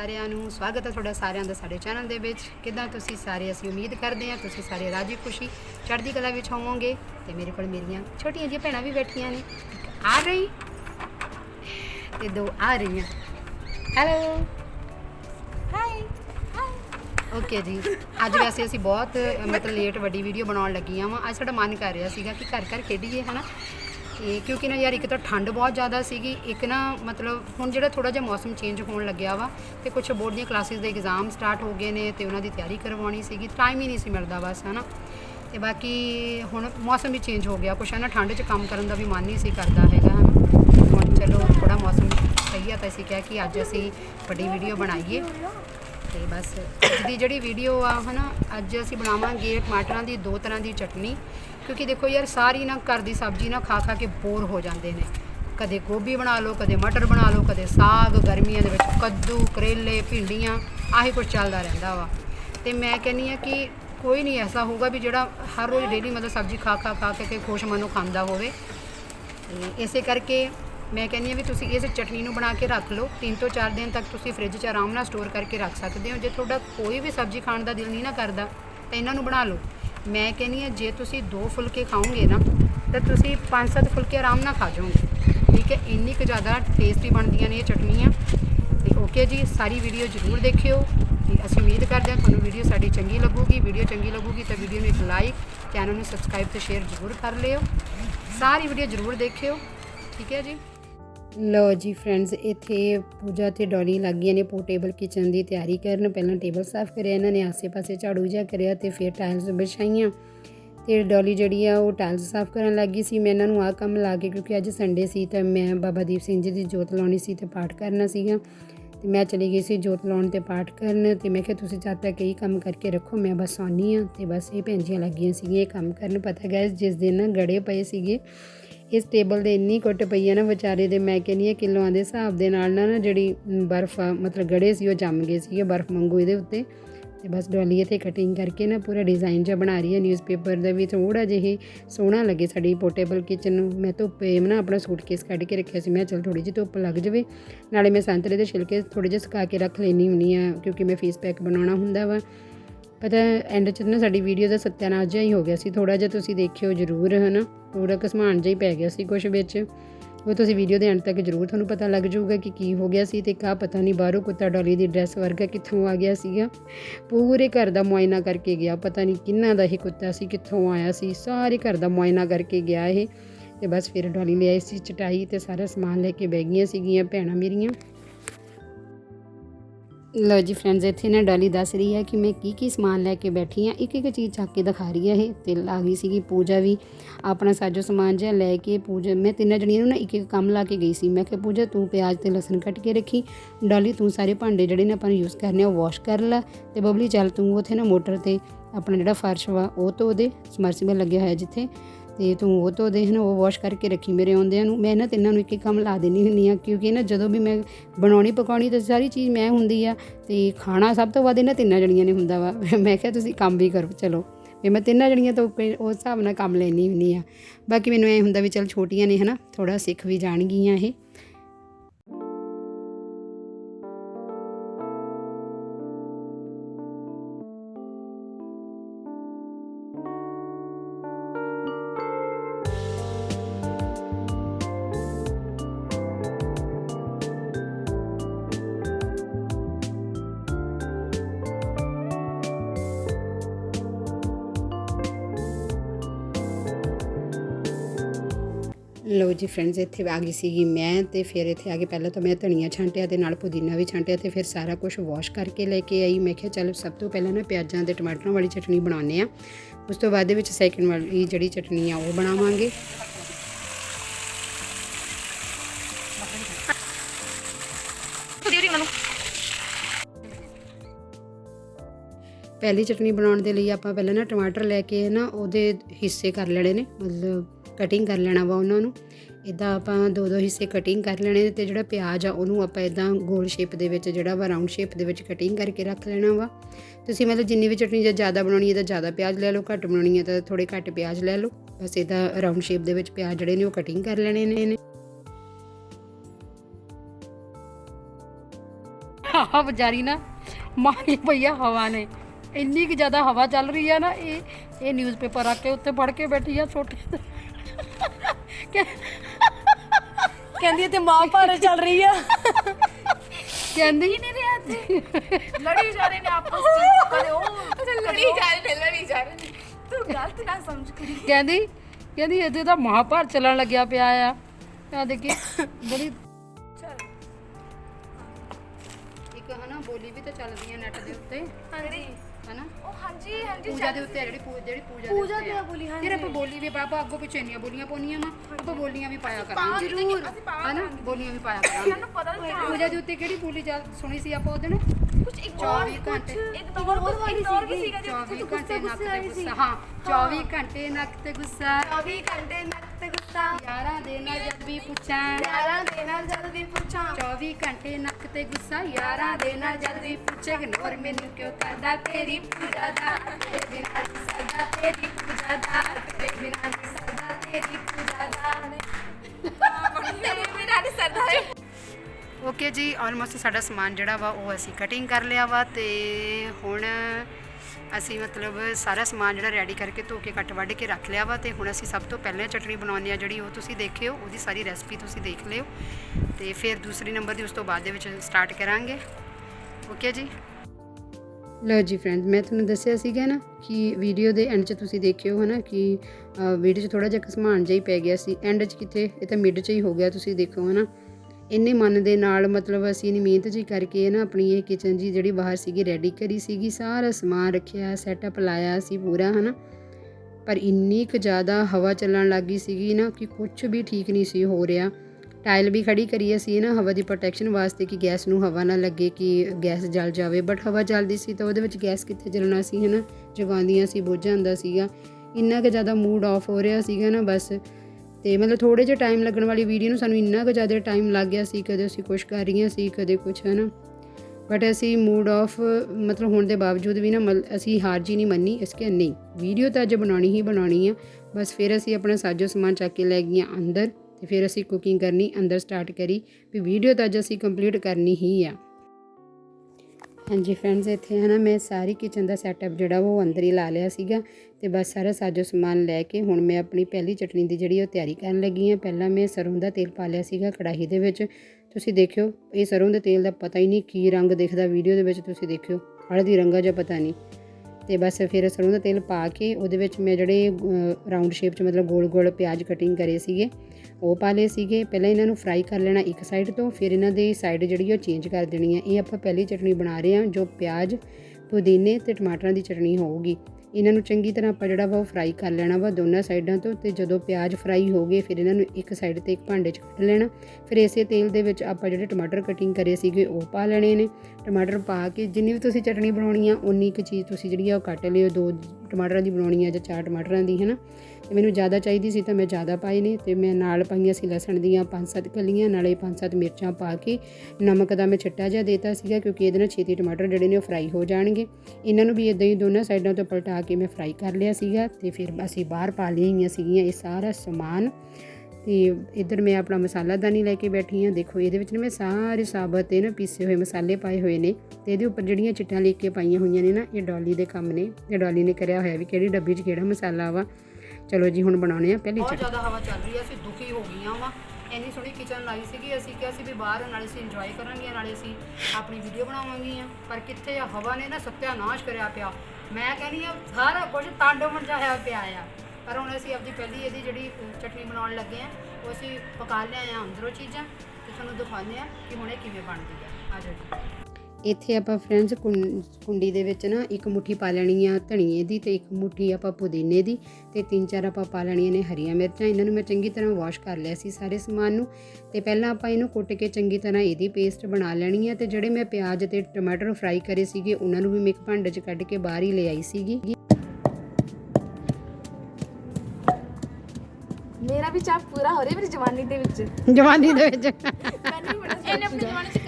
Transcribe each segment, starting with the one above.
ਸਾਰਿਆਂ ਨੂੰ ਸਵਾਗਤ ਹੈ ਤੁਹਾਡਾ ਸਾਰਿਆਂ ਦਾ ਸਾਡੇ ਚੈਨਲ ਦੇ ਵਿੱਚ। ਕਿਦਾਂ ਤੁਸੀਂ ਸਾਰੇ ਅਸੀਂ ਉਮੀਦ ਕਰਦੇ ਹਾਂ ਤੁਸੀਂ ਸਾਰੇ ਰਾਜੀ ਖੁਸ਼ੀ ਚੜ੍ਹਦੀ ਕਲਾ ਵਿੱਚ ਹੋਵੋਗੇ ਤੇ ਮੇਰੇ ਕੋਲ ਮੇਰੀਆਂ ਛੋਟੀਆਂ ਜਿਹੀਆਂ ਭੈਣਾਂ ਵੀ ਬੈਠੀਆਂ ਨੇ। ਆ ਰਹੀ ਤੇ ਦੋ ਆ ਰਹੀਆਂ। ਹੈਲੋ ਹਾਈ ਓਕੇ ਜੀ। ਅੱਜ ਵੈਸੇ ਅਸੀਂ ਬਹੁਤ ਮਤਲਬ ਲੇਟ ਵੱਡੀ ਵੀਡੀਓ ਬਣਾਉਣ ਲੱਗੀਆਂ ਵਾਂ। ਅੱਜ ਸਾਡਾ ਮਨ ਕਰ ਰਿਹਾ ਸੀਗਾ ਕਿ ਘਰ ਘਰ ਖੇਡੀਏ ਹਨਾ? ਤੇ ਕਿਉਂਕਿ ਨਾ ਯਾਰ ਇੱਕ ਤਾਂ ਠੰਡ ਬਹੁਤ ਜ਼ਿਆਦਾ ਸੀਗੀ, ਇੱਕ ਨਾ ਮਤਲਬ ਹੁਣ ਜਿਹੜਾ ਥੋੜਾ ਜਿਹਾ ਮੌਸਮ ਚੇਂਜ ਹੋਣ ਲੱਗਿਆ ਵਾ ਤੇ ਕੁਝ ਬੋਰਡ ਦੀਆਂ ਕਲਾਸਿਸ ਦੇ ਐਗਜ਼ਾਮ ਸਟਾਰਟ ਹੋ ਗਏ ਨੇ ਤੇ ਉਹਨਾਂ ਦੀ ਤਿਆਰੀ ਕਰਵਾਉਣੀ ਸੀਗੀ ਟਾਈਮ ਹੀ ਨਹੀਂ ਸੀ ਮਿਲਦਾ ਬਸ, ਹਨਾ। ਤੇ ਬਾਕੀ ਹੁਣ ਮੌਸਮ ਵੀ ਚੇਂਜ ਹੋ ਗਿਆ, ਕੁਛ ਹੈ ਨਾ ਠੰਡ 'ਚ ਕੰਮ ਕਰਨ ਦਾ ਵੀ ਮਨ ਨਹੀਂ ਸੀ ਕਰਦਾ ਹੈਗਾ, ਹਨਾ। ਹੁਣ ਚਲੋ ਥੋੜਾ ਮੌਸਮ ਸਹੀ ਆ ਤਾਂ ਅਸੀਂ ਕਿਹਾ ਕਿ ਅੱਜ ਅਸੀਂ ਵੱਡੀ ਵੀਡੀਓ ਬਣਾਈਏ। ਤੇ ਬਸ ਅੱਜ ਦੀ ਜਿਹੜੀ ਵੀਡੀਓ ਆ, ਹਨਾ, ਅੱਜ ਅਸੀਂ ਬਣਾਵਾਂਗੇ ਟਮਾਟਰਾਂ ਦੀ ਦੋ ਤਰ੍ਹਾਂ ਦੀ ਚਟਨੀ। ਕਿਉਂਕਿ ਦੇਖੋ ਯਾਰ, ਸਾਰੀ ਨਾ ਘਰ ਦੀ ਸਬਜ਼ੀ ਨਾ ਖਾ ਖਾ ਕੇ ਬੋਰ ਹੋ ਜਾਂਦੇ ਨੇ। ਕਦੇ ਗੋਭੀ ਬਣਾ ਲਓ, ਕਦੇ ਮਟਰ ਬਣਾ ਲਓ, ਕਦੇ ਸਾਗ, ਗਰਮੀਆਂ ਦੇ ਵਿੱਚ ਕੱਦੂ, ਕਰੇਲੇ, ਭਿੰਡੀਆਂ, ਆਹੀ ਕੁਝ ਚੱਲਦਾ ਰਹਿੰਦਾ ਵਾ। ਤੇ ਮੈਂ ਕਹਿੰਨੀ ਆ ਕਿ ਕੋਈ ਨਹੀਂ ਐਸਾ ਹੋਊਗਾ ਵੀ ਜਿਹੜਾ ਹਰ ਰੋਜ਼ ਡੇਲੀ ਮਤਲਬ ਸਬਜ਼ੀ ਖਾ ਖਾ ਖਾ ਕੇ ਤੇ ਖੁਸ਼ ਮਨੋਂ ਖਾਂਦਾ ਹੋਵੇ। ਤੇ ਇਸੇ ਕਰਕੇ ਮੈਂ ਕਹਿੰਦੀ ਹਾਂ ਵੀ ਤੁਸੀਂ ਇਸ ਚਟਨੀ ਨੂੰ ਬਣਾ ਕੇ ਰੱਖ ਲਓ। 3 ਤੋਂ 4 ਦਿਨ ਤੱਕ ਤੁਸੀਂ ਫ੍ਰਿਜ 'ਚ ਆਰਾਮ ਨਾਲ ਸਟੋਰ ਕਰਕੇ ਰੱਖ ਸਕਦੇ ਹੋ। ਜੇ ਤੁਹਾਡਾ ਕੋਈ ਵੀ ਸਬਜ਼ੀ ਖਾਣ ਦਾ ਦਿਲ ਨਹੀਂ ਨਾ ਕਰਦਾ, ਤਾਂ ਇਹਨਾਂ ਨੂੰ ਬਣਾ ਲਓ। ਮੈਂ ਕਹਿੰਦੀ ਹਾਂ, ਜੇ ਤੁਸੀਂ ਦੋ ਫੁਲਕੇ ਖਾਓਗੇ ਨਾ, ਤਾਂ ਤੁਸੀਂ 5-7 ਫੁਲਕੇ ਆਰਾਮ ਨਾਲ ਖਾ ਜਾਓਗੇ। ਠੀਕ ਹੈ, ਇੰਨੀ ਕੁ ਜ਼ਿਆਦਾ ਟੇਸਟੀ ਬਣਦੀਆਂ ਨੇ ਇਹ ਚਟਨੀਆਂ। ਤੇ ਓਕੇ ਜੀ, ਸਾਰੀ ਵੀਡੀਓ ਜ਼ਰੂਰ ਦੇਖਿਓ। ਤੇ ਅਸੀਂ ਉਮੀਦ ਕਰਦੇ ਹਾਂ ਤੁਹਾਨੂੰ ਵੀਡੀਓ ਸਾਡੀ ਚੰਗੀ ਲੱਗੂਗੀ। ਵੀਡੀਓ ਚੰਗੀ ਲੱਗੂਗੀ ਤਾਂ ਵੀਡੀਓ ਨੂੰ ਇੱਕ ਲਾਈਕ ਚੈਨਲ ਨੂੰ ਸਬਸਕ੍ਰਾਈਬ ਤੇ ਸ਼ੇਅਰ ਜ਼ਰੂਰ ਕਰ ਲਿਓ। ਸਾਰੀ ਵੀਡੀਓ ਜ਼ਰੂਰ ਦੇਖਿਓ। ਠੀਕ ਹੈ ਜੀ। ਲਓ ਜੀ ਫਰੈਂਡਸ, ਇੱਥੇ ਪੂਜਾ ਤੇ ਡੋਲੀ ਲੱਗੀਆਂ ਨੇ ਪੋਰਟੇਬਲ ਕਿਚਨ ਦੀ ਤਿਆਰੀ ਕਰਨ। ਪਹਿਲਾਂ ਟੇਬਲ ਸਾਫ਼ ਕਰਿਆ, ਇਹਨਾਂ ਨੇ ਆਸੇ-ਪਾਸੇ ਝਾੜੂ ਜਿਹਾ ਕਰਿਆ ਤੇ ਫਿਰ ਟਾਇਲਸ ਵਿਛਾਈਆਂ। ਤੇ ਡੋਲੀ ਜਿਹੜੀ ਆ, ਉਹ ਟਾਇਲਸ ਸਾਫ਼ ਕਰਨ ਲੱਗੀ ਸੀ। ਮੈਂ ਇਹਨਾਂ ਨੂੰ ਆਹ ਕੰਮ ਲਾ ਕੇ, ਕਿਉਂਕਿ ਅੱਜ ਸੰਡੇ ਸੀ, ਤਾਂ ਮੈਂ ਬਾਬਾ ਦੀਪ ਸਿੰਘ ਜੀ ਦੀ ਜੋਤ ਲਾਉਣੀ ਸੀ ਤੇ ਪਾਠ ਕਰਨਾ ਸੀਗਾ। ਤੇ ਮੈਂ ਚਲੀ ਗਈ ਸੀ ਜੋਤ ਲਾਉਣ ਤੇ ਪਾਠ ਕਰਨ ਤੇ ਮੈਂ ਕਿਹਾ, ਤੁਸੀਂ ਜਦ ਤੱਕ ਇਹ ਕੰਮ ਕਰਕੇ ਰੱਖੋ, ਮੈਂ ਬਸ ਆਉਣੀ ਆ ਤੇ ਬਸ ਇਹ ਭੈਣ ਜੀਆਂ ਲੱਗੀਆਂ ਸੀਗੀਆਂ, ਇਹ ਕੰਮ ਕਰਨ। ਪਤਾ ਗੈਸ ਜਿਸ ਦਿਨ ਨਾ ਗੜੇ ਪਏ ਸੀਗੇ ਇਸ ਟੇਬਲ ਦੇ ਇੰਨੀ ਕੁੱਟ ਪਈ ਆ ਨਾ ਵਿਚਾਰੇ ਦੇ ਮੈਂ ਕਹਿੰਦੀ ਆ ਕਿਲੋਆਂ ਦੇ ਹਿਸਾਬ ਦੇ ਨਾਲ ਨਾ ਨਾ ਜਿਹੜੀ ਬਰਫ਼ ਆ, ਮਤਲਬ ਗੜੇ ਸੀ ਉਹ ਜੰਮ ਗਏ ਸੀਗੇ ਬਰਫ਼ ਮੰਗੂ ਇਹਦੇ ਉੱਤੇ। ਤੇ ਬਸ ਡੋਲੀ ਇੱਥੇ ਕਟਿੰਗ ਕਰਕੇ ਨਾ ਪੂਰਾ ਡਿਜ਼ਾਈਨ ਜਿਹਾ ਬਣਾ ਰਹੀ ਹੈ ਨਿਊਜ਼ਪੇਪਰ ਦਾ ਵੀ ਥੋੜਾ ਜਿਹਾ ਸੋਹਣਾ ਲੱਗੇ ਸਾਡੀ ਪੋਰਟੇਬਲ ਕਿਚਨ ਨੂੰ। ਮੈਂ ਧੁੱਪੇ ਨਾ ਆਪਣਾ ਸੂਟਕੇਸ ਕੱਢ ਕੇ ਰੱਖਿਆ ਸੀ। ਮੈਂ ਚਲ ਥੋੜੀ ਜਿਹੀ ਧੁੱਪ ਲੱਗ ਜਾਵੇ ਨਾਲੇ ਮੈਂ ਸੰਤਰੇ ਦੇ ਛਿਲਕੇ ਥੋੜੇ ਜਿਹੇ ਸੁਕਾ ਕੇ ਰੱਖ ਲੈਣੀ ਹੁੰਨੀ ਆ ਕਿਉਂਕਿ ਮੈਂ ਫੇਸ ਪੈਕ ਬਣਾਉਣਾ ਹੁੰਦਾ ਵਾ। ਪਤਾ ਐਂਡ 'ਚ ਨਾ ਸਾਡੀ ਵੀਡੀਓ ਦਾ ਸੱਤਿਆਨਾਸ਼ ਜਿਹਾ ਹੀ ਹੋ ਗਿਆ ਸੀ। ਥੋੜਾ ਜਿਹਾ ਤੁਸੀਂ ਦੇਖਿਓ ਜ਼ਰੂਰ, ਹਨਾ? ਪੂਰਾ ਕਸਮਾਨ ਜਿਹਾ ਹੀ ਪੈ ਗਿਆ ਸੀ ਕੁਝ ਵਿੱਚ। ਉਹ ਤੁਸੀਂ ਵੀਡੀਓ ਦੇ ਐਂਡ ਤੱਕ ਜ਼ਰੂਰ ਤੁਹਾਨੂੰ ਪਤਾ ਲੱਗ ਜਾਊਗਾ ਕਿ ਕੀ ਹੋ ਗਿਆ ਸੀ ਤੇ ਕਾ ਪਤਾ ਨਹੀਂ ਬਾਹਰੋਂ ਕੁੱਤਾ ਡੋਲੀ ਦੀ ਡਰੈਸ ਵਰਗਾ ਕਿੱਥੋਂ ਆ ਗਿਆ ਸੀਗਾ। ਪੂਰੇ ਘਰ ਦਾ ਮੁਆਇਨਾ ਕਰਕੇ ਗਿਆ। ਪਤਾ ਨਹੀਂ ਕਿੰਨਾ ਦਾ ਇਹ ਕੁੱਤਾ ਸੀ, ਕਿੱਥੋਂ ਆਇਆ ਸੀ। ਸਾਰੇ ਘਰ ਦਾ ਮੁਆਇਨਾ ਕਰਕੇ ਗਿਆ ਇਹ। ਤੇ ਬਸ ਫਿਰ ਡੋਲੀ ਲੈ ਆਈ ਸੀ ਚਟਾਈ ਤੇ ਸਾਰਾ ਸਮਾਨ ਲੈ ਕੇ ਬਹਿ ਗਈਆਂ ਸੀਗੀਆਂ ਭੈਣਾਂ ਮੇਰੀਆਂ। ਲੋ ਜੀ ਫਰੈਂਡਸ ਇੱਥੇ ਨਾ ਡਾਲੀ ਦੱਸ ਰਹੀ ਹੈ ਕਿ ਮੈਂ ਕੀ ਕੀ ਸਮਾਨ ਲੈ ਕੇ ਬੈਠੀ ਆ ਇੱਕ ਇੱਕ ਚੀਜ਼ ਚੱਕ ਕੇ ਦਿਖਾ ਰਹੀ ਹੈ ਇਹ। ਤੇ ਆ ਗਈ ਸੀਗੀ ਪੂਜਾ ਵੀ, ਆਪਣਾ ਸਾਜੋ ਸਮਾਨ ਜਿਹਾ ਲੈ ਕੇ ਪੂਜਾ, ਮੈਂ ਤਿੰਨਾਂ ਜਣੀਆਂ ਨੂੰ ਨਾ ਇੱਕ ਇੱਕ ਕੰਮ ਲਾ ਕੇ ਗਈ ਸੀ। ਮੈਂ ਕਿਹਾ, ਪੂਜਾ, ਤੂੰ ਪਿਆਜ਼ ਤੇ ਲਸਣ ਕੱਟ ਕੇ ਰੱਖੀ, ਡਾਲੀ ਤੂੰ ਸਾਰੇ ਭਾਂਡੇ ਜਿਹੜੇ ਨੇ ਆਪਾਂ ਨੂੰ ਯੂਜ਼ ਕਰਨੇ ਆ, ਉਹ ਵਾਸ਼ ਕਰ ਲੈ। ਤੇ ਬਬਲੀ ਚੱਲ ਤੂੰ ਉੱਥੇ ਨਾ ਮੋਟਰ ਤੇ ਆਪਣਾ ਜਿਹੜਾ ਫਰਸ਼ ਵਾ, ਉਹ ਧੋ ਦੇ ਸਮਰਸੀਬਲ ਲੱਗਿਆ ਹੋਇਆ ਜਿੱਥੇ। ਤੇ ਤੂੰ ਉਹ ਤੋਂ ਦੇਖ ਨਾ, ਉਹ ਵਾਸ਼ ਕਰਕੇ ਰੱਖੀ ਮੇਰੇ ਆਉਂਦਿਆਂ ਨੂੰ। ਮੈਂ ਨਾ ਤਿੰਨਾਂ ਨੂੰ ਇੱਕ ਇੱਕ ਕੰਮ ਲਾ ਦੇਣੀ ਹੁੰਦੀ ਆ ਕਿਉਂਕਿ ਨਾ ਜਦੋਂ ਵੀ ਮੈਂ ਬਣਾਉਣੀ, ਪਕਾਉਣੀ ਤਾਂ ਸਾਰੀ ਚੀਜ਼ ਮੈਂ ਹੁੰਦੀ ਆ। ਤੇ ਖਾਣਾ ਸਭ ਤੋਂ ਵੱਧ ਇਹਨਾਂ ਤਿੰਨਾਂ ਜਣੀਆਂ ਨੇ ਹੁੰਦਾ ਵਾ। ਮੈਂ ਕਿਹਾ ਤੁਸੀਂ ਕੰਮ ਵੀ ਕਰੋ, ਚਲੋ। ਵੀ ਮੈਂ ਤਿੰਨਾਂ ਜਣੀਆਂ ਤੋਂ ਉਸ ਹਿਸਾਬ ਨਾਲ ਕੰਮ ਲੈਣੀ ਹੁੰਦੀ ਆ ਬਾਕੀ ਮੈਨੂੰ ਐ ਹੁੰਦਾ ਵੀ ਚਲ ਛੋਟੀਆਂ ਨੇ ਹਨਾ ਥੋੜਾ ਸਿੱਖ ਵੀ ਜਾਣਗੀਆਂ ਇਹ। ਲੋ ਜੀ ਫਰੈਂਡਸ ਇੱਥੇ ਆ ਗਈ ਸੀਗੀ ਮੈਂ ਤੇ ਫਿਰ ਇੱਥੇ ਆ ਕੇ ਪਹਿਲਾਂ ਤਾਂ ਮੈਂ ਧਨੀਆ ਛਾਂਟਿਆ ਤੇ ਨਾਲ ਪੁਦੀਨਾ ਵੀ ਛਾਂਟਿਆ ਤੇ ਫਿਰ ਸਾਰਾ ਕੁਝ ਵਾਸ਼ ਕਰਕੇ ਲੈ ਕੇ ਆਈ। ਮੈਂ ਕਿਹਾ ਚਲ ਸਭ ਤੋਂ ਪਹਿਲਾਂ ਨਾ ਪਿਆਜ਼ਾਂ ਤੇ ਟਮਾਟਰਾਂ ਵਾਲੀ ਚਟਨੀ ਬਣਾਉਂਦੇ ਆ ਉਸ ਤੋਂ ਬਾਅਦ ਦੇ ਵਿੱਚ ਸੈਕਿੰਡ ਵਾਲੀ ਜਿਹੜੀ ਚਟਨੀ ਆ ਉਹ ਬਣਾਵਾਂਗੇ। ਪਹਿਲੀ ਚਟਨੀ ਬਣਾਉਣ ਦੇ ਲਈ ਆਪਾਂ ਪਹਿਲਾਂ ਨਾ ਟਮਾਟਰ ਲੈ ਕੇ ਨਾ ਉਹਦੇ ਹਿੱਸੇ ਕਰ ਲੈਣੇ ਨੇ, ਮਤਲਬ ਕਟਿੰਗ ਕਰ ਲੈਣਾ ਵਾ ਉਹਨਾਂ ਨੂੰ। ਇਦਾਂ ਆਪਾਂ ਦੋ ਦੋ ਹਿੱਸੇ ਕਟਿੰਗ ਕਰ ਲੈਣੇ ਨੇ ਤੇ ਜਿਹੜਾ ਪਿਆਜ਼ ਆ ਉਹਨੂੰ ਆਪਾਂ ਇਦਾਂ ਗੋਲ ਸ਼ੇਪ ਦੇ ਵਿੱਚ ਜਿਹੜਾ ਵਾ ਰਾਉਂਡ ਸ਼ੇਪ ਦੇ ਵਿੱਚ ਕਟਿੰਗ ਕਰਕੇ ਰੱਖ ਲੈਣਾ ਵਾ। ਤੁਸੀਂ ਮਤਲਬ ਜਿੰਨੀ ਵੀ ਚਟਨੀ ਜੇ ਜ਼ਿਆਦਾ ਬਣਾਉਣੀ ਹੈ ਤਾਂ ਜ਼ਿਆਦਾ ਪਿਆਜ਼ ਲੈ ਲਓ, ਘੱਟ ਬਣਾਉਣੀ ਹੈ ਤਾਂ ਥੋੜੇ ਘੱਟ ਪਿਆਜ਼ ਲੈ ਲਓ। ਬਸ ਇਹਦਾ ਰਾਉਂਡ ਸ਼ੇਪ ਦੇ ਵਿੱਚ ਪਿਆਜ਼ ਜਿਹੜੇ ਨੇ ਉਹ ਕਟਿੰਗ ਕਰ ਲੈਣੇ ਨੇ ਆਹ ਵਿਚਾਰੀ ਨਾ, ਮਾਰੀ ਪਈ ਹਵਾ ਨੇ। ਇੰਨੀ ਕਿ ਜ਼ਿਆਦਾ ਹਵਾ ਚੱਲ ਰਹੀ ਆ ਨਾ, ਇਹ ਇਹ ਨਿਊਜ਼ਪੇਪਰ ਰੱਖ ਕੇ ਉੱਤੇ ਪੜ ਕੇ ਬੈਠੀ ਆ ਛੋਟੇ ਕਹਿੰਦੀ ਤੇ ਮਾਂ ਭਾਰਤ ਚੱਲ ਰਹੀ ਆ। ਕਹਿੰਦੀ ਹੀ ਨਹੀਂ ਰਿਹਾ ਤੇ ਲੜੀ ਜਾ ਰਹੇ ਨੇ ਆਪਸ ਵਿੱਚ ਕਦੇ ਉਹ ਲੜੀ ਜਾ ਰਹੇ ਨੇ ਲੜੀ ਜਾ ਰਹੇ ਨੇ। ਤੂੰ ਗਲਤ ਨਾ ਸਮਝ ਕੁੜੀ ਕਹਿੰਦੀ ਕਹਿੰਦੀ ਇਹਦੇ ਤਾਂ ਮਹਾਭਾਰਤ ਚੱਲਣ ਲੱਗਿਆ ਪਿਆ ਆ। ਆ ਦੇਖੀ ਬੜੀ ਚਲ। ਇੱਕ ਹਨਾ ਬੋਲੀ ਵੀ ਤਾਂ ਚੱਲਦੀ ਆ ਨੈਟ ਦੇ ਉੱਤੇ। ਹਾਂਜੀ। ਹਨਾ? ਉਹ ਹਾਂਜੀ ਹਾਂਜੀ ਪੂਜਾ ਦੇ ਉੱਤੇ ਆ ਜਿਹੜੀ ਪੂ- ਜਿਹੜੀ ਪੂਜਾ ਦੇ ਪੂਜਾ ਉੱਤੇ ਤੇ ਆ। ਆ ਬੋਲੀ, ਹਾਂਜੀ। ਫਿਰ ਆਪਾਂ ਬੋਲੀ ਵੀ ਬਾਬਾ ਅੱਗੋਂ ਪਿੱਛੇ ਇੰਨੀਆਂ ਬੋਲੀਆਂ ਪਾਉਣੀਆਂ ਵਾ ਆਪਾਂ ਬੋਲੀਆਂ ਵੀ ਪਾਇਆ ਕਰਾਂਗੇ। ਜ਼ਰੂਰ। ਹਨਾ? ਬੋਲੀਆਂ ਵੀ ਪਾਇਆ ਕਰਾਂਗੇ ਸਾਨੂੰ ਪਤਾ ਨਹੀਂ ਪੂਜਾ ਦੇ ਉੱਤੇ ਕਿਹੜੀ ਬੋਲੀ ਚੱਲ ਸੁਣੀ ਸੀ ਆਪਾਂ ਕੁਝ ਇੱਕ 24 ਘੰਟੇ। ਇੱਕ ਦੌਰ ਬਹੁਤ ਇੱਕ ਦੌਰ ਵੀ ਸੀਗਾ। 24 ਘੰਟੇ ਨੱਕ ਤੇ ਗੁੱਸਾ। ਹਾਂ 24 ਘੰਟੇ ਨੱਕ ਤੇ ਗੁੱਸਾ। 24 ਘੰਟੇ ਨੱਕ ਤੇ ਗੁੱਸਾ ਯਾਰਾਂ ਦੇ ਨਾਲ ਜਦ ਵੀ ਪੁੱਛਾਂ। ਯਾਰਾਂ ਦੇ ਨਾਲ ਜਦ ਵੀ ਪੁੱਛਾਂ। 24 ਘੰਟੇ ਨੱਕ ਤੇ ਗੁੱਸਾ। ਯਾਰਾਂ ਦੇ ਨਾਲ ਜਦ ਵੀ ਪੁੱਛੇ ਇਗਨੋਰ ਮੈਨੂੰ ਕਿਉਂ ਕਰਦਾ ਤੇਰੀ ਪੂਜਾ ਦਾ ਤੇਰੇ ਬਿਨਾਂ ਨਹੀਂ ਸਰਦਾ ਤੇਰੀ ਪੂਜਾ ਦਾ ਤੇਰੇ ਬਿਨਾਂ ਨਹੀਂ ਸਰਦਾ ਤੇਰੀ ਪੂਜਾ ਦਾ। ਤੇਰੇ ਬਿਨਾਂ ਨਹੀਂ ਸਰਦਾ ਹੈ। ਓਕੇ ਜੀ ਆਲਮੋਸਟ ਸਾਡਾ ਸਮਾਨ ਜਿਹੜਾ ਵਾ ਉਹ ਅਸੀਂ ਕਟਿੰਗ ਕਰ ਲਿਆ ਵਾ ਤੇ ਹੁਣ ਅਸੀਂ ਮਤਲਬ ਸਾਰਾ ਸਮਾਨ ਜਿਹੜਾ ਰੈਡੀ ਕਰਕੇ ਧੋ ਕੇ ਕੱਟ ਵੱਢ ਕੇ ਰੱਖ ਲਿਆ ਵਾ ਤੇ ਹੁਣ ਅਸੀਂ ਸਭ ਤੋਂ ਪਹਿਲਾਂ ਚਟਨੀ ਬਣਾਉਂਦੇ ਆ ਜਿਹੜੀ ਉਹ ਤੁਸੀਂ ਦੇਖਿਓ, ਉਹਦੀ ਸਾਰੀ ਰੈਸਪੀ ਤੁਸੀਂ ਦੇਖ ਲਿਓ। ਤੇ ਫਿਰ ਦੂਸਰੀ ਨੰਬਰ ਦੀ ਉਸ ਤੋਂ ਬਾਅਦ ਦੇ ਵਿੱਚ ਸਟਾਰਟ ਕਰਾਂਗੇ। ਓਕੇ ਜੀ? ਲੋ ਜੀ ਫਰੈਂਡ ਮੈਂ ਤੁਹਾਨੂੰ ਦੱਸਿਆ ਸੀਗਾ ਨਾ ਕਿ ਵੀਡੀਓ ਦੇ ਐਂਡ 'ਚ ਤੁਸੀਂ ਦੇਖਿਓ ਹਨਾ ਕਿ ਵੀਡੀਓ 'ਚ ਥੋੜਾ ਜਿਹਾ ਸਮਾਨ ਜਿਹਾ ਹੀ ਪੈ ਗਿਆ ਸੀ। ਐਂਡ 'ਚ ਕਿਤੇ ਇਹ ਤਾਂ ਮਿਡ 'ਚ ਹੀ ਹੋ ਗਿਆ, ਤੁਸੀਂ ਦੇਖੋ ਹਨਾ। ਇੰਨੇ ਮਨ ਦੇ ਨਾਲ, ਮਤਲਬ ਅਸੀਂ ਇੰਨੀ ਮਿਹਨਤ ਜੀ ਕਰਕੇ ਨਾ ਆਪਣੀ ਇਹ ਕਿਚਨ ਜੀ ਜਿਹੜੀ ਬਾਹਰ ਸੀਗੀ ਰੈਡੀ ਕਰੀ ਸੀਗੀ, ਸਾਰਾ ਸਮਾਨ ਰੱਖਿਆ ਸੈਟਅਪ ਲਾਇਆ ਸੀ ਪੂਰਾ, ਹਨਾ। ਪਰ ਇੰਨੀ ਕੁ ਜ਼ਿਆਦਾ ਹਵਾ ਚੱਲਣ ਲੱਗੀ ਸੀਗੀ ਨਾ ਕਿ ਕੁਝ ਵੀ ਠੀਕ ਨਹੀਂ ਸੀ ਹੋ ਰਿਹਾ। ਟਾਇਲ ਵੀ ਖੜੀ ਕਰੀ ਅਸੀਂ ਨਾ ਹਵਾ ਦੀ ਪ੍ਰੋਟੈਕਸ਼ਨ ਵਾਸਤੇ ਕਿ ਗੈਸ ਨੂੰ ਹਵਾ ਨਾ ਲੱਗੇ, ਕਿ ਗੈਸ ਜਲ ਜਾਵੇ। ਬਟ ਹਵਾ ਚੱਲਦੀ ਸੀ ਤਾਂ ਉਹਦੇ ਵਿੱਚ ਗੈਸ ਕਿੱਥੇ ਜਲਣਾ ਸੀ, ਹਨਾ। ਜਗਾਉਂਦੀਆਂ ਸੀ, ਬੁੱਝ ਜਾਂਦਾ ਸੀਗਾ। ਇੰਨਾ ਕੁ ਜ਼ਿਆਦਾ ਮੂਡ ਆਫ ਹੋ ਰਿਹਾ ਸੀਗਾ ਨਾ ਬਸ। ਤੇ ਮਤਲਬ ਥੋੜੇ ਜਿਹਾ ਟਾਈਮ ਲੱਗਣ ਵਾਲੀ ਵੀਡੀਓ ਨੂੰ ਸਾਨੂੰ ਇੰਨਾ ਕੁ ਜ਼ਿਆਦਾ ਟਾਈਮ ਲੱਗ ਗਿਆ ਸੀ, ਕਦੇ ਅਸੀਂ ਕੁਝ ਕਰ ਰਹੀਆਂ ਸੀ, ਕਦੇ ਕੁਝ ਹਨਾ? ਬਟ ਅਸੀਂ ਮੂਡ ਆਫ ਮਤਲਬ ਹੋਣ ਦੇ ਬਾਵਜੂਦ ਵੀ ਨਾ ਮਲ- ਅਸੀਂ ਹਾਰ ਜੀ ਨਹੀਂ ਮੰਨੀ ਇਸ ਕੇ ਨਹੀਂ ਵੀਡੀਓ ਤਾਂ ਅੱਜ ਬਣਾਉਣੀ ਹੀ ਬਣਾਉਣੀ ਆ, ਬਸ ਫਿਰ ਅਸੀਂ ਆਪਣਾ ਸਾਜੋ ਸਮਾਨ ਚੱਕ ਕੇ ਲੈ ਗਈਆਂ ਅੰਦਰ ਤੇ ਫਿਰ ਅਸੀਂ ਕੁਕਿੰਗ ਕਰਨੀ, ਅੰਦਰ ਸਟਾਰਟ ਕਰੀ, ਵੀ ਵੀਡੀਓ ਤਾਂ ਅੱਜ ਅਸੀਂ ਕੰਪਲੀਟ ਕਰਨੀ ਹੀ ਆ। ਹਾਂਜੀ ਫਰੈਂਡਸ ਇੱਥੇ ਹਨਾ ਮੈਂ ਸਾਰੀ ਕਿਚਨ ਦਾ ਸੈਟਅਪ ਜਿਹੜਾ ਵਾ ਉਹ ਅੰਦਰ ਹੀ ਲਾ ਲਿਆ ਸੀਗਾ ਤੇ ਬਸ ਸਾਰਾ ਸਾਜੋ ਸਮਾਨ ਲੈ ਕੇ ਹੁਣ ਮੈਂ ਆਪਣੀ ਪਹਿਲੀ ਚਟਨੀ ਦੀ ਜਿਹੜੀ ਉਹ ਤਿਆਰੀ ਕਰਨ ਲੱਗੀ ਹਾਂ। ਪਹਿਲਾਂ ਮੈਂ ਸਰੋਂ ਦਾ ਤੇਲ ਪਾ ਲਿਆ ਸੀਗਾ ਕੜਾਹੀ ਦੇ ਵਿੱਚ। ਤੁਸੀਂ ਦੇਖਿਓ, ਇਹ ਸਰੋਂ ਦੇ ਤੇਲ ਦਾ ਪਤਾ ਹੀ ਨਹੀਂ ਕੀ ਰੰਗ ਦਿਖਦਾ ਵੀਡੀਓ ਦੇ ਵਿੱਚ, ਤੁਸੀਂ ਦੇਖਿਓ। ਹਲਦੀ ਰੰਗਾ ਜਿਹਾ ਪਤਾ ਨਹੀਂ। ਤੇ ਬਸ ਫਿਰ ਸਰੋਂ ਦਾ ਤੇਲ ਪਾ ਕੇ ਉਹਦੇ ਵਿੱਚ ਮੈਂ ਜਿਹੜੇ ਰਾਉਂਡ ਸ਼ੇਪ 'ਚ ਮਤਲਬ ਗੋਲ-ਗੋਲ ਪਿਆਜ਼ ਕਟਿੰਗ ਕਰੇ ਸੀਗੇ, ਉਹ ਪਾ ਲਏ ਸੀਗੇ। ਪਹਿਲਾਂ ਇਹਨਾਂ ਨੂੰ ਫਰਾਈ ਕਰ ਲੈਣਾ ਇੱਕ ਸਾਈਡ ਤੋਂ, ਫਿਰ ਇਹਨਾਂ ਦੀ ਸਾਈਡ ਜਿਹੜੀ ਉਹ ਚੇਂਜ ਕਰ ਦੇਣੀ ਹੈ ਇਹ ਆਪਾਂ ਪਹਿਲੀ ਚਟਨੀ ਬਣਾ ਰਹੇ ਹਾਂ ਜੋ ਪਿਆਜ਼, ਪੁਦੀਨੇ ਤੇ ਟਮਾਟਰਾਂ ਦੀ ਚਟਨੀ ਹੋਊਗੀ। ਇਹਨਾਂ ਨੂੰ ਚੰਗੀ ਤਰ੍ਹਾਂ ਆਪਾਂ ਜਿਹੜਾ ਵਾ ਉਹ ਫਰਾਈ ਕਰ ਲੈਣਾ ਵਾ ਦੋਨਾਂ ਸਾਈਡਾਂ ਤੋਂ ਤੇ ਜਦੋਂ ਪਿਆਜ਼ ਫਰਾਈ ਹੋ ਗਏ, ਫਿਰ ਇਹਨਾਂ ਨੂੰ ਇੱਕ ਸਾਈਡ ਤੇ ਇੱਕ ਭਾਂਡੇ 'ਚ ਕੱਢ ਲੈਣਾ। ਫਿਰ ਇਸੇ ਤੇਲ ਦੇ ਵਿੱਚ ਆਪਾਂ ਜਿਹੜੇ ਟਮਾਟਰ ਕਟਿੰਗ ਕਰੇ ਸੀਗੇ, ਉਹ ਪਾ ਲੈਣੇ ਨੇ। ਟਮਾਟਰ ਪਾ ਕੇ ਜਿੰਨੀ ਵੀ ਤੁਸੀਂ ਚਟਨੀ ਬਣਾਉਣੀ ਆ ਉਨੀ ਕੁ ਚੀਜ਼ ਤੁਸੀਂ ਜਿਹੜੀ ਆ ਉਹ ਕੱਟ ਲਿਓ। ਦੋ ਟਮਾਟਰਾਂ ਦੀ ਬਣਾਉਣੀ ਆ ਜਾਂ ਚਾਰ ਟਮਾਟਰਾਂ ਦੀ ਹੈ ਨਾ ਤੇ ਮੈਨੂੰ ਜ਼ਿਆਦਾ ਚਾਹੀਦੀ ਸੀ ਤਾਂ ਮੈਂ ਜ਼ਿਆਦਾ ਪਾਈ ਨੇ ਤੇ ਮੈਂ ਨਾਲ ਪਾਈਆਂ ਸੀ ਲਸਣ ਦੀਆਂ ਪੰਜ ਸੱਤ ਕਲੀਆਂ, ਨਾਲੇ ਪੰਜ ਸੱਤ ਮਿਰਚਾਂ ਪਾ ਕੇ ਨਮਕ ਦਾ ਮੈਂ ਛਿੱਟਾ ਜਿਹਾ ਦੇਤਾ ਸੀਗਾ ਕਿਉਂਕਿ ਇਹਦੇ ਨਾਲ ਛੇਤੀ ਟਮਾਟਰ ਜਿਹੜੇ ਨੇ ਉਹ ਫਰਾਈ ਹੋ ਜਾਣਗੇ। ਇਹਨਾਂ ਨੂੰ ਵੀ ਇਦਾਂ ਹੀ ਦੋਨਾਂ ਸਾਈਡਾਂ ਤੋਂ ਪਲਟਾ ਕੇ ਮੈਂ ਫਰਾਈ ਕਰ ਲਿਆ ਸੀਗਾ ਤੇ ਫਿਰ ਅਸੀਂ ਬਾਹਰ ਪਾ ਲਈਆਂ ਸੀਗੀਆਂ ਇਹ ਸਾਰਾ ਸਮਾਨ। ਤੇ ਇੱਧਰ ਮੈਂ ਆਪਣਾ ਮਸਾਲਾ ਦਾਨੀ ਲੈ ਕੇ ਬੈਠੀ ਹਾਂ। ਦੇਖੋ, ਇਹਦੇ ਵਿੱਚ ਨਾ ਮੈਂ ਸਾਰੇ ਸਾਬਤ ਤੇ ਨਾ ਪੀਸੇ ਹੋਏ ਮਸਾਲੇ ਪਾਏ ਹੋਏ ਨੇ ਤੇ ਇਹਦੇ ਉੱਪਰ ਜਿਹੜੀਆਂ ਚਿੱਟਾਂ ਲਿਖ ਕੇ ਪਾਈਆਂ ਹੋਈਆਂ ਨੇ ਨਾ, ਇਹ ਡੋਲੀ ਦੇ ਕੰਮ ਨੇ। ਇਹ ਡੋਲੀ ਨੇ ਕਰਿਆ ਹੋਇਆ ਵੀ ਕਿਹੜੀ ਡੱਬੀ 'ਚ ਕਿਹੜਾ ਮਸਾਲਾ ਵਾ। ਚਲੋ ਜੀ ਹੁਣ ਬਣਾਉਣੇ ਆ ਪਹਿਲੀ ਬਹੁਤ ਜ਼ਿਆਦਾ ਹਵਾ ਚੱਲ ਰਹੀ ਹੈ ਅਸੀਂ ਦੁਖੀ ਹੋ ਗਈਆਂ ਵਾ। ਇੰਨੀ ਸੋਹਣੀ ਕਿਚਨ ਲਾਈ ਸੀਗੀ ਅਸੀਂ ਕਿਹਾ ਸੀ ਵੀ ਬਾਹਰ ਨਾਲੇ ਅਸੀਂ ਇੰਜੋਏ ਕਰਾਂਗੇ ਨਾਲੇ ਅਸੀਂ ਆਪਣੀ ਵੀਡੀਓ ਬਣਾਵਾਂਗੀਆਂ। ਪਰ ਕਿੱਥੇ ਆ ਹਵਾ ਨੇ ਨਾ ਸੱਤਿਆਨਾਸ਼ ਕਰਿਆ ਪਿਆ। ਮੈਂ ਕਹਿੰਦੀ ਆ ਸਾਰਾ ਕੁਝ ਤਾਂਡਵ ਮਚਾਇਆ ਪਿਆ ਆ। ਪਰ ਹੁਣ ਅਸੀਂ ਆਪਦੀ ਪਹਿਲੀ ਇਹਦੀ ਜਿਹੜੀ ਅ, ਚਟਨੀ ਬਣਾਉਣ ਲੱਗੇ ਆ ਉਹ ਅਸੀਂ ਪਕਾ ਲਿਆਏ ਆ ਅੰਦਰੋਂ ਚੀਜ਼ਾਂ। ਤੇ ਤੁਹਾਨੂੰ ਦਿਖਾਉਂਦੇ ਆ ਕਿ ਹੁਣ ਇਹ ਕਿਵੇਂ ਬਣਦੀ ਆ। ਆ ਜਾਓ ਜੀ। ਇੱਥੇ ਆਪਾਂ ਫਰੈਂਡਸ ਕੁੰਡੀ ਦੇ ਵਿੱਚ ਨਾ ਇੱਕ ਮੁਠੀ ਪਾ ਲੈਣੀ ਆ ਧਨੀਏ ਦੀ ਤੇ ਇੱਕ ਮੁਠੀ ਆਪਾਂ ਪੁਦੀਨੇ ਦੀ ਤੇ ਤਿੰਨ ਚਾਰ ਆਪਾਂ ਪਾ ਲੈਣੀਆਂ ਨੇ ਹਰੀਆਂ ਮਿਰਚਾਂ। ਇਹਨਾਂ ਨੂੰ ਮੈਂ ਚੰਗੀ ਤਰ੍ਹਾਂ ਵਾਸ਼ ਕਰ ਲਿਆ ਸੀ ਸਾਰੇ ਸਮਾਨ ਨੂੰ। ਤੇ ਪਹਿਲਾਂ ਆਪਾਂ ਇਹਨੂੰ ਕੁੱਟ ਕੇ ਚੰਗੀ ਤਰ੍ਹਾਂ ਇਹਦੀ ਪੇਸਟ ਬਣਾ ਲੈਣੀ ਆ ਤੇ ਜਿਹੜੇ ਮੈਂ ਪਿਆਜ਼ ਤੇ ਟਮਾਟਰ ਫਰਾਈ ਕਰੇ ਸੀਗੇ ਉਹਨਾਂ ਨੂੰ ਵੀ ਮੈਂ ਇੱਕ ਭਾਂਡੇ 'ਚ ਕੱਢ ਕੇ ਬਾਹਰ ਹੀ ਲੈ ਆਈ ਸੀਗੀ। ਮੇਰਾ ਵੀ ਚਾਹ ਪੂਰਾ ਹੋ ਰਿਹਾ ਮੇਰੀ ਜਵਾਨੀ ਦੇ ਵਿੱਚ। ਜਵਾਨੀ ਦੇ ਵਿੱਚ। ਮੈਨੂੰ ਬੜਾ ਇਹਨੇ ਆਪਣੀ ਜਵਾਨੀ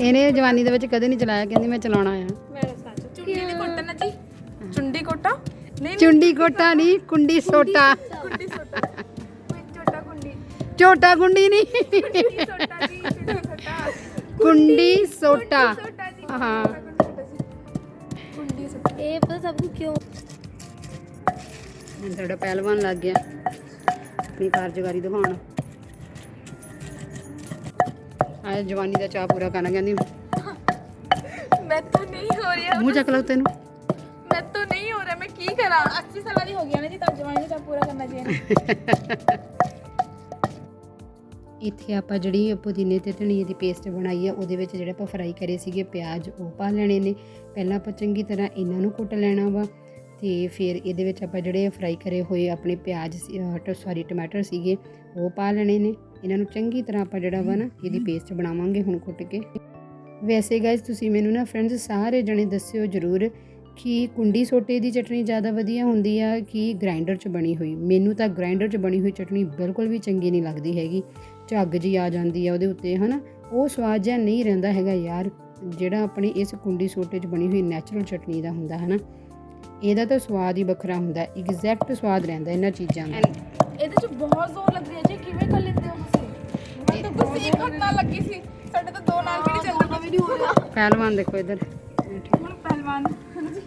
ਇਹਨੇ ਜਵਾਨੀ ਦੇ ਵਿੱਚ ਕਦੇ ਨਹੀਂ ਚਲਾਇਆ ਕਹਿੰਦੀ ਮੈਂ ਚਲਾਉਣਾ ਆ। ਮੈਂ ਸੱਚ ਚੁੰਡੀ ਦੀ ਕੋਟਾ ਨਾ ਜੀ। ਚੁੰਡੀ ਕੋਟਾ? ਨਹੀਂ ਚੁੰਡੀ ਕੋਟਾ ਨਹੀਂ ਕੁੰਡੀ ਸੋਟਾ। ਕੁੰਡੀ ਸੋਟਾ। ਕੋਈ ਛੋਟਾ ਕੁੰਡੀ। ਨਹੀਂ। ਕੁੰਡੀ ਸੋਟਾ ਜੀ ਕੁੰਡੀ ਹਾਂ। ਕੁੰਡੀ ਸੋਟਾ ਇਹ ਪਤਾ ਸਭ ਨੂੰ ਕਿਉਂ? ਹੁਣ ਸਾਡਾ ਪਹਿਲਵਾਨ ਲੱਗ ਗਿਆ। ਆਪਣੀ ਕਾਰਜਕਾਰੀ ਦਿਖਾਉਣ। ਆਏ ਜਵਾਨੀ ਦਾ ਚਾਹ ਪੂਰਾ ਕਰਨਾ ਕਹਿੰਦੀ ਮੈਂ। ਤਾਂ ਨਹੀਂ ਹੋ ਰਿਹਾ ਮੂੰਹ ਚੱਕ ਲਓ ਤੈਨੂੰ। ਮੈਂ ਤਾਂ ਨਹੀਂ ਹੋ ਰਿਹਾ ਮੈਂ ਕੀ ਕਰਾਂ? 80 ਸਾਲਾਂ ਦੀ ਹੋ ਗਈ ਨਾ ਜੀ ਤਾਂ ਜਵਾਨੀ ਦਾ ਪੂਰਾ ਕਰਨਾ ਚਾਹੀਦਾ ਇੱਥੇ ਆਪਾਂ ਜਿਹੜੀ ਪੁਦੀਨੇ ਤੇ ਧਨੀਏ ਦੀ ਪੇਸਟ ਬਣਾਈ ਆ ਉਹਦੇ ਵਿੱਚ ਜਿਹੜੇ ਆਪਾਂ ਫਰਾਈ ਕਰੇ ਸੀਗੇ ਪਿਆਜ਼ ਉਹ ਪਾ ਲੈਣੇ ਨੇ। ਪਹਿਲਾਂ ਆਪਾਂ ਚੰਗੀ ਤਰ੍ਹਾਂ ਇਹਨਾਂ ਨੂੰ ਕੁੱਟ ਲੈਣਾ ਵਾ। ਤੇ ਫਿਰ ਇਹਦੇ ਵਿੱਚ ਆਪਾਂ ਜਿਹੜੇ ਫਰਾਈ ਕਰੇ ਹੋਏ ਆਪਣੇ ਪਿਆਜ਼ ਸੌਰੀ ਟਮਾਟਰ ਸੀਗੇ ਉਹ ਪਾ ਲੈਣੇ ਨੇ। ਇਹਨਾਂ ਨੂੰ ਚੰਗੀ ਤਰ੍ਹਾਂ ਆਪਾਂ ਜਿਹੜਾ ਵਾ ਨਾ ਇਹਦੀ ਪੇਸਟ ਬਣਾਵਾਂਗੇ ਹੁਣ ਕੁੱਟ ਕੇ। ਵੈਸੇ ਗਾਇਸ ਤੁਸੀਂ ਮੈਨੂੰ ਨਾ ਫਰੈਂਡਸ ਸਾਰੇ ਜਣੇ ਦੱਸਿਓ ਜਰੂਰ ਕਿ ਕੁੰਡੀ ਸੋਟੇ ਦੀ ਚਟਨੀ ਜ਼ਿਆਦਾ ਵਧੀਆ ਹੁੰਦੀ ਆ ਕਿ ਗ੍ਰਾਈਂਡਰ 'ਚ ਬਣੀ ਹੋਈ? ਮੈਨੂੰ ਤਾਂ ਗ੍ਰਾਈਂਡਰ 'ਚ ਬਣੀ ਹੋਈ ਚਟਨੀ ਬਿਲਕੁਲ ਵੀ ਚੰਗੀ ਨਹੀਂ ਲੱਗਦੀ ਹੈਗੀ। ਝੱਗ ਜੀ ਆ ਜਾਂਦੀ ਆ ਉਹਦੇ ਉੱਤੇ ਹਨਾ? ਉਹ ਸਵਾਦ ਜਿਹਾ ਨਹੀਂ ਰਹਿੰਦਾ ਹੈਗਾ ਯਾਰ ਜਿਹੜਾ ਆਪਣੀ ਇਸ ਕੁੰਡੀ ਸੋਟੇ 'ਚ ਬਣੀ ਹੋਈ ਨੈਚੁਰਲ ਚਟਨੀ ਦਾ ਹੁੰਦਾ ਹਨਾ? ਇਹਦਾ ਤਾਂ ਸਵਾਦ ਹੀ ਵੱਖਰਾ ਹੁੰਦਾ ਐਗਜ਼ੈਕਟ ਸਵਾਦ ਰਹਿੰਦਾ ਇਹਨਾਂ ਚੀਜ਼ਾਂ ਦਾ। ਇਹਦੇ ਚ ਬਹੁਤ ਜ਼ੋਰ ਲੱਗ ਰਿਹਾ ਜੀ ਕਿਵੇਂ ਕਰ ਲੈਂਦੇ ਹੋ ਤੁਸੀਂ? ਮੈਂ ਤਾਂ ਤੁਸੀਂ ਇੱਕ ਹੱਥ ਨਾਲ ਲੱਗੀ ਸੀ ਸਾਡੇ ਤਾਂ ਦੋ ਨਾਲ ਵੀ ਨਹੀਂ ਚੱਲਦਾ ਵੀ ਨਹੀਂ ਹੋ ਰਿਹਾ ਪਹਿਲਵਾਨ ਦੇਖੋ ਇੱਧਰ। ਹੁਣ ਪਹਿਲਵਾਨ ਹਾਂਜੀ